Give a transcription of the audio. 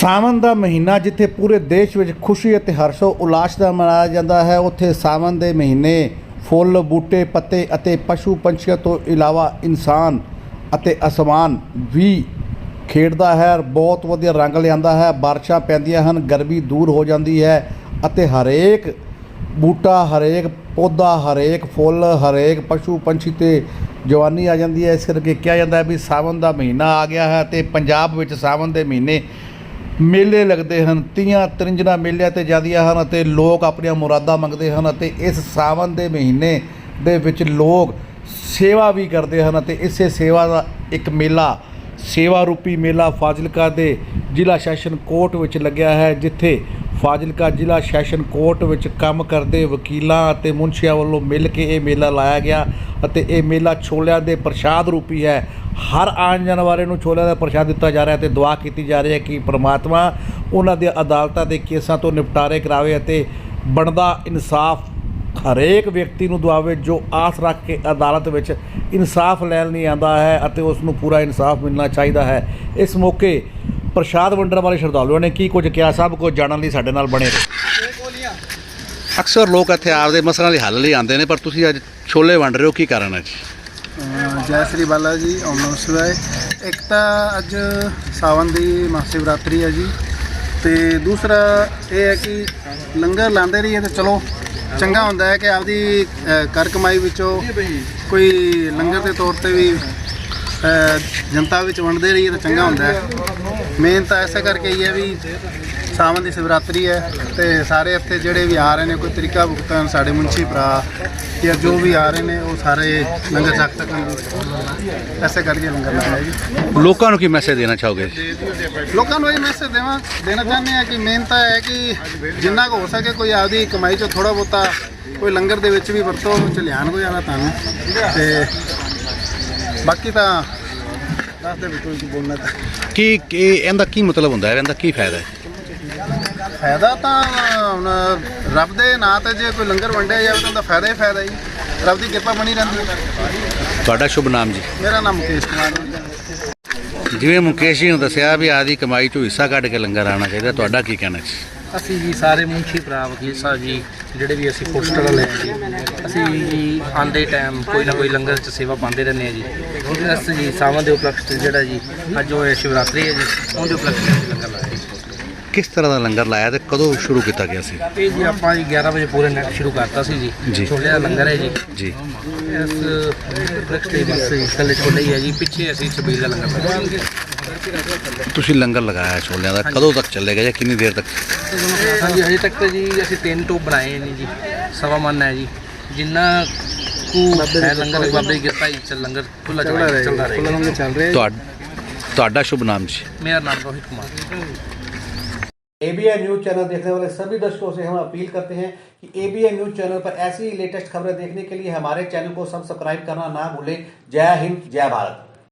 ਸਾਵਨ ਦਾ ਮਹੀਨਾ ਜਿੱਥੇ ਪੂਰੇ ਦੇਸ਼ ਵਿੱਚ ਖੁਸ਼ੀ ਅਤੇ ਹਰਸ਼ੋ ਉਲਾਸ ਦਾ ਮਨਾਇਆ ਜਾਂਦਾ ਹੈ, ਉੱਥੇ ਸਾਵਨ ਦੇ ਮਹੀਨੇ ਫੁੱਲ, ਬੂਟੇ, ਪੱਤੇ ਅਤੇ ਪਸ਼ੂ ਪੰਛੀਆਂ ਤੋਂ ਇਲਾਵਾ ਇਨਸਾਨ ਅਤੇ ਅਸਮਾਨ ਵੀ ਖੇਡਦਾ ਹੈ ਔਰ ਬਹੁਤ ਵਧੀਆ ਰੰਗ ਲਿਆਂਦਾ ਹੈ। ਬਾਰਿਸ਼ਾਂ ਪੈਂਦੀਆਂ ਹਨ, ਗਰਮੀ ਦੂਰ ਹੋ ਜਾਂਦੀ ਹੈ ਅਤੇ ਹਰੇਕ ਬੂਟਾ, ਹਰੇਕ ਪੌਦਾ, ਹਰੇਕ ਫੁੱਲ, ਹਰੇਕ ਪਸ਼ੂ ਪੰਛੀ ਤੇ ਜਵਾਨੀ ਆ ਜਾਂਦੀ ਹੈ। ਇਸ ਕਰਕੇ ਕਿਹਾ ਜਾਂਦਾ ਹੈ ਵੀ ਸਾਵਨ ਦਾ ਮਹੀਨਾ ਆ ਗਿਆ ਹੈ ਤੇ ਪੰਜਾਬ ਵਿੱਚ ਸਾਵਨ ਦੇ ਮਹੀਨੇ ਮੇਲੇ ਲੱਗਦੇ ਹਨ, ਤੀਆਂ ਤਰਿੰਜਣਾ ਮੇਲਿਆਂ ਤੇ ਜਾਂਦੀਆਂ ਹਨ ਅਤੇ ਲੋਕ ਆਪਣੀਆਂ ਮੁਰਾਦਾਂ ਮੰਗਦੇ ਹਨ ਅਤੇ ਇਸ ਸਾਵਨ ਦੇ ਮਹੀਨੇ ਦੇ ਵਿੱਚ ਲੋਕ ਸੇਵਾ ਵੀ ਕਰਦੇ ਹਨ ਅਤੇ ਇਸੇ ਸੇਵਾ ਦਾ ਇੱਕ ਮੇਲਾ, ਸੇਵਾ ਰੂਪੀ ਮੇਲਾ ਫਾਜ਼ਿਲਕਾ ਦੇ ਜ਼ਿਲ੍ਹਾ ਸੈਸ਼ਨ ਕੋਰਟ ਵਿੱਚ ਲੱਗਿਆ ਹੈ, ਜਿੱਥੇ ਫਾਜ਼ਿਲਕਾ ਜ਼ਿਲ੍ਹਾ ਸੈਸ਼ਨ ਕੋਰਟ ਵਿੱਚ ਕੰਮ ਕਰਦੇ ਵਕੀਲਾਂ ਅਤੇ ਮੁਨਸ਼ੀਆਂ ਵੱਲੋਂ ਮਿਲ ਕੇ ਇਹ ਮੇਲਾ ਲਾਇਆ ਗਿਆ ਅਤੇ ਇਹ ਮੇਲਾ ਛੋਲਿਆਂ ਦੇ ਪ੍ਰਸ਼ਾਦ ਰੂਪੀ ਹੈ। ਹਰ ਆਉਣ ਜਾਣ ਵਾਲੇ ਨੂੰ ਛੋਲਿਆਂ ਦਾ ਪ੍ਰਸ਼ਾਦ ਦਿੱਤਾ ਜਾ ਰਿਹਾ ਤੇ ਦੁਆ ਕੀਤੀ ਜਾ ਰਹੀ ਹੈ ਕਿ ਪ੍ਰਮਾਤਮਾ ਉਹਨਾਂ ਦੇ ਅਦਾਲਤਾਂ ਦੇ ਕੇਸਾਂ ਤੋਂ ਨਿਪਟਾਰੇ ਕਰਾਵੇ ਅਤੇ ਬਣਦਾ ਇਨਸਾਫ ਹਰੇਕ ਵਿਅਕਤੀ ਨੂੰ ਦਵਾਵੇ ਜੋ ਆਸ ਰੱਖ ਕੇ ਅਦਾਲਤ ਵਿੱਚ ਇਨਸਾਫ ਲੈਣ ਲਈ ਆਂਦਾ ਹੈ ਅਤੇ ਉਸ ਨੂੰ ਪੂਰਾ ਇਨਸਾਫ ਮਿਲਣਾ ਚਾਹੀਦਾ ਹੈ। ਇਸ ਮੌਕੇ ਪ੍ਰਸ਼ਾਦ ਵੰਡਣ ਵਾਲੇ ਸ਼ਰਧਾਲੂਆਂ ਨੇ ਕੀ ਕੁਝ ਕਿਹਾ? ਸਭ ਕੁਝ ਜਾਣਨ ਲਈ ਸਾਡੇ ਨਾਲ ਬਣੇ ਰਹੋ। ਅਕਸਰ ਲੋਕ ਇੱਥੇ ਆਪਦੇ ਮਸਲਿਆਂ ਦੇ ਹੱਲ ਲਈ ਆਉਂਦੇ ਨੇ ਪਰ ਤੁਸੀਂ ਅੱਜ ਛੋਲੇ ਵੰਡ ਰਹੇ ਹੋ ਕੀ ਕਾਰਨ ਹੈ ਜੀ? ਜੈ ਸ੍ਰੀ ਬਾਲਾ ਜੀ ਓਮ ਨਮः ਸ਼ਿਵਾਏ ਇੱਕ ਤਾਂ ਅੱਜ ਸਾਵਨ ਦੀ ਮਹਾਸ਼ਿਵਰਾਤਰੀ ਹੈ ਜੀ ਤੇ ਦੂਸਰਾ ਇਹ ਹੈ ਕਿ ਲੰਗਰ ਲਾਉਂਦੇ ਰਹੀਏ ਤੇ ਚਲੋ ਚੰਗਾ ਹੁੰਦਾ ਹੈ ਕਿ ਆਪਦੀ ਕਰ ਕਮਾਈ ਵਿੱਚੋਂ ਕੋਈ ਲੰਗਰ ਦੇ ਤੌਰ ਤੇ ਵੀ ਜਨਤਾ ਵਿੱਚ ਵੰਡਦੇ ਰਹੀਏ ਤਾਂ ਚੰਗਾ ਹੁੰਦਾ ਹੈ। ਮੇਨ ਤਾਂ ਐਸਾ ਕਰਕੇ ਹੀ ਹੈ ਵੀ ਸਾਵਨ ਦੀ ਸ਼ਿਵਰਾਤਰੀ ਹੈ ਤੇ ਸਾਰੇ ਇੱਥੇ ਜਿਹੜੇ ਵੀ ਆ ਰਹੇ ਨੇ ਕੋਈ ਤਰੀਕਾ ਭੁਗਤਣ ਸਾਡੇ ਮੁੰਸ਼ੀ ਭਰਾ ਜਾਂ ਜੋ ਵੀ ਆ ਰਹੇ ਨੇ ਉਹ ਸਾਰੇ ਲੰਗਰ ਛਕ ਸਕਣ। ਐਸੇ ਕਰਕੇ ਲੰਗਰ ਲਾਇਆ ਜੀ। ਲੋਕਾਂ ਨੂੰ ਕੀ ਮੈਸੇਜ ਦੇਣਾ ਚਾਹੋਗੇ? ਲੋਕਾਂ ਨੂੰ ਇਹ ਮੈਸੇਜ ਦੇਵਾਂ ਦੇਣਾ ਚਾਹੁੰਦੇ ਆ ਕਿ ਮੇਨ ਤਾਂ ਹੈ ਕਿ ਜਿੰਨਾ ਕੁ ਹੋ ਸਕੇ ਕੋਈ ਆਪਦੀ ਕਮਾਈ ਚੋਂ ਥੋੜਾ ਬਹੁਤਾ ਕੋਈ ਲੰਗਰ ਦੇ ਵਿੱਚ ਵੀ ਵਰਤੋ ਚ ਲਿਆਣ ਕੋਈ ਆਣਾ ਤੁਹਾਨੂੰ ਤੇ ਬਾਕੀ ਤਾਂ ਦੱਸ ਦੇ ਵੀ ਕੋਈ ਬੋਲਣਾ ਤਾਂ। ਕੀ ਕੀ ਇਹਦਾ ਕੀ ਮਤਲਬ ਹੁੰਦਾ ਹੈ ਇਹਦਾ ਕੀ ਫਾਇਦਾ? ਹੈ ਫਾਇਦਾ ਤਾਂ ਹੁਣ ਰੱਬ ਦੇ ਨਾਂ ਤੇ ਜੇ ਕੋਈ ਲੰਗਰ ਵੰਡਿਆ ਜਾਵੇ ਤਾਂ ਉਹਦਾ ਫਾਇਦਾ ਹੀ ਫਾਇਦਾ ਹੀ ਰੱਬ ਦੀ ਕਿਰਪਾ ਬਣੀ ਰਹਿੰਦੀ। ਹੈ ਤੁਹਾਡਾ ਸ਼ੁਭ ਨਾਮ ਜੀ। ਮੇਰਾ ਨਾਮ ਮੁਕੇਸ਼ ਕੁਮਾਰ ਹੈ। ਜਿਵੇਂ ਮੁਕੇਸ਼ ਜੀ ਨੂੰ ਦੱਸਿਆ ਵੀ ਆਦੀ ਕਮਾਈ ਚੋਂ ਹਿੱਸਾ ਕੱਢ ਕੇ ਲੰਗਰ ਆਣਾ ਚਾਹੀਦਾ ਤੁਹਾਡਾ ਕੀ ਕਹਿਣਾ ਜੀ? ਅਸੀਂ ਜੀ ਸਾਰੇ ਮੁੰਸ਼ੀ ਭਰਾ ਵਕੀਲ ਸਾਹਿਬ ਜੀ ਜਿਹੜੇ ਵੀ ਅਸੀਂ ਪੋਸਟਰ ਹਾਂ ਜੀ ਅਸੀਂ ਜੀ ਆਂਦੇ ਟਾਈਮ ਕੋਈ ਨਾ ਕੋਈ ਲੰਗਰ ਚ ਸੇਵਾ ਪਾਉਂਦੇ ਰਹਿੰਦੇ ਹਾਂ ਜੀ। ਅਸੀਂ ਜੀ ਸਾਵਾਂ ਦੇ ਉਪਲਕਸ਼ ਜਿਹੜਾ ਜੀ ਅੱਜ ਉਹ ਸ਼ਿਵਰਾਤਰੀ ਹੈ ਜੀ ਉਹਦੇ ਉਪਲਕਸ਼ ਅਸੀਂ ਲੰਗਰ ਲਾਇਆ ਜੀ। ਕਿਸ ਤਰ੍ਹਾਂ ਦਾ ਲੰਗਰ ਲਾਇਆ ਤੇ ਕਦੋਂ ਸ਼ੁਰੂ ਕੀਤਾ ਗਿਆ ਸੀ? ਇਹ ਜੀ ਆਪਾਂ ਜੀ 11 ਵਜੇ ਪੂਰੇ ਨੈਟ ਸ਼ੁਰੂ ਕਰਤਾ ਸੀ ਜੀ। ਛੋਲੇ ਦਾ ਲੰਗਰ ਹੈ ਜੀ। ਜੀ। ਇਸ ਬਸ ਜੀ ਕੱਲੇ ਛੋਲੇ ਹੀ ਹੈ ਜੀ ਪਿੱਛੇ ਅਸੀਂ ਛਬੀਲ ਦਾ ਲੰਗਰ ਲਾਇਆ ਤੁਸੀਂ ਲੰਗਰ ਲਗਾਇਆ ਛੋਲਿਆਂ ਦਾ ਕਦੋਂ ਤੱਕ ਚੱਲੇਗਾ ਜਾਂ ਕਿੰਨੀ ਦੇਰ ਤੱਕ ਹਾਂਜੀ ਹਜੇ ਤੱਕ ਤਾਂ ਜੀ ਅਸੀਂ ਤਿੰਨ ਟੋਪ ਬਣਾਏ ਨੇ ਜੀ ਸਵਾ ਮਨ ਹੈ ਜੀ ਜਿੰਨਾ ਕੁ ਹੈ ਲੰਗਰ ਬਾਬੇ ਦੀ ਕਿਰਪਾ ਜੀ ਚੱਲ ਲੰਗਰ ਖੁੱਲਾ ਚੱਲਦਾ ਚੱਲਦਾ ਰਹੇਗਾ ਲੰਗਰ ਚੱਲ ਰਿਹਾ ਤੁਹਾਡਾ ਤੁਹਾਡਾ ਸ਼ੁਭ ਨਾਮ ਜੀ ਮੇਰਾ ਨਾਮ Rohit Kumar ABN news channel देखने वाले सभी दर्शकों से हम अपील करते हैं कि एबीएन न्यूज चैनल पर ऐसी ही लेटेस्ट खबरें देखने के लिए हमारे चैनल को सब्सक्राइब करना ना भूलें जय हिंद जय भारत